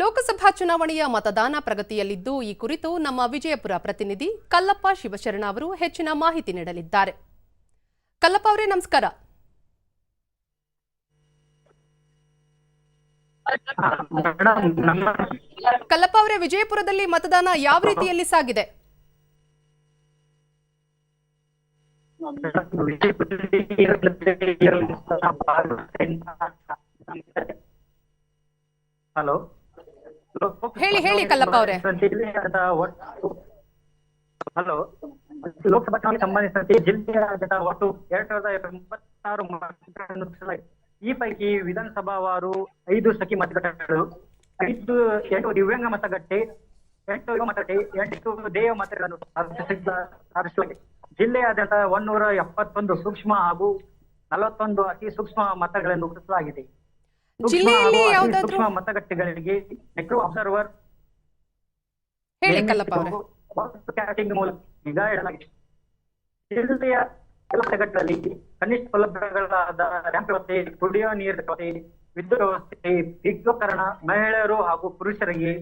ಲೋಕಸಭಾ ಚುನಾವಣೆಯ ಮತದಾನ ಪ್ರಗತಿಯಲ್ಲಿದ್ದು, ಈ ಕುರಿತು ನಮ್ಮ ವಿಜಯಪುರ ಪ್ರತಿನಿಧಿ ಕಲ್ಲಪ್ಪ ಶಿವಶರಣ ಅವರು ಹೆಚ್ಚಿನ ಮಾಹಿತಿ ನೀಡಲಿದ್ದಾರೆ. ಕಲ್ಲಪ್ಪ ಅವರೇ, ನಮಸ್ಕಾರ. ಕಲ್ಲಪ್ಪ ಅವರೇ, ವಿಜಯಪುರದಲ್ಲಿ ಮತದಾನ ಯಾವ ರೀತಿಯಲ್ಲಿ ಸಾಗಿದೆ? ಹಲೋ. ಹೇಳಿ, ಹೇಳಿ ಕಲ್ಲಪ್ಪ ಅವರೇ. ಹಲೋ. ಲೋಕಸಭಾ ಚುನಾವಣೆಗೆ ಸಂಬಂಧಿಸಿದಂತೆ ಜಿಲ್ಲೆಯಾದ್ಯಂತ ಒಟ್ಟು ಎರಡ್ ಸಾವಿರದ ಈ ಪೈಕಿ ವಿಧಾನಸಭಾವಾರು ಐದು ಸಖಿ ಮತಗಟ್ಟೆಗಳು ಐದು ಎಂಟು ದಿವ್ಯಾಂಗ ಮತಗಟ್ಟೆ ಎಂಟು ಯುವ ಮತಗಟ್ಟೆ ಎಂಟು ದೇವ ಮತಗಳನ್ನು ಆರಿಸಲಾಗಿದೆ ಜಿಲ್ಲೆಯಾದ್ಯಂತ ಒಂದೂರ ಎಪ್ಪತ್ತೊಂದು ಸೂಕ್ಷ್ಮ ಹಾಗೂ ನಲವತ್ತೊಂದು ಅತಿ ಸೂಕ್ಷ್ಮ ಮತಗಳನ್ನು ಗುರುತಿಸಲಾಗಿದೆ ಜಿಲ್ಲೆಯಲ್ಲಿ ಅತಿ ಮತಗಟ್ಟೆಗಳಿಗೆ ಮೈಕ್ರೋ ಅಬ್ಸರ್ವರ್ ಹೇಳಿ ಕಲ್ಲಪ್ಪ ಕ್ಯಾಟಿಂಗ್ ಮೂಲಕ ಈಗ ಹೇಳಲಾಗಿದೆ. ಜಿಲ್ಲೆಯ ಎಲ್ಲ ಮತಗಟ್ಟೆಗಳಲ್ಲಿ ಕನಿಷ್ಠ ಸೌಲಭ್ಯಗಳಾದ ರ್ಯಾಂಪ್ ವ್ಯವಸ್ಥೆ ಕುಡಿಯುವ ನೀರಿನ ವ್ಯವಸ್ಥೆ ವಿದ್ಯುತ್ ವ್ಯವಸ್ಥೆ ಪೀಠೋಪಕರಣ ಮಹಿಳೆಯರು ಹಾಗೂ ಪುರುಷರಿಗೆ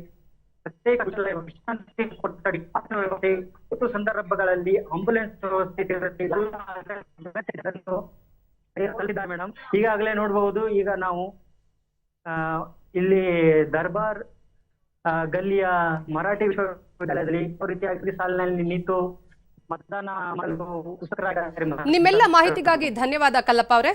ಪ್ರತ್ಯೇಕ ವಿಶ್ರಾಂತಿ ಕೊಠಡಿ ಪಾತ್ರೆ ವ್ಯವಸ್ಥೆ ತುರ್ತು ಸಂದರ್ಭಗಳಲ್ಲಿ ಆಂಬುಲೆನ್ಸ್ ವ್ಯವಸ್ಥೆ ಸೇರಿದಂತೆ ಮೇಡಮ್. ಈಗಾಗಲೇ ನೋಡಬಹುದು ಈಗ ನಾವು ಇಲ್ಲಿ ದರ್ಬಾರ್ ಆ, ಗಲ್ಲಿಯ ಮರಾಠಿ ವಿಶ್ವವಿದ್ಯಾಲಯದಲ್ಲಿ ರೀತಿಯಾಗಿ ಸಾಲಿನಲ್ಲಿ ನಿಂತು ಮತದಾನ ಮಾಡಲು. ನಿಮ್ಮೆಲ್ಲ ಮಾಹಿತಿಗಾಗಿ ಧನ್ಯವಾದ ಕಲ್ಲಪ್ಪ ಅವರೇ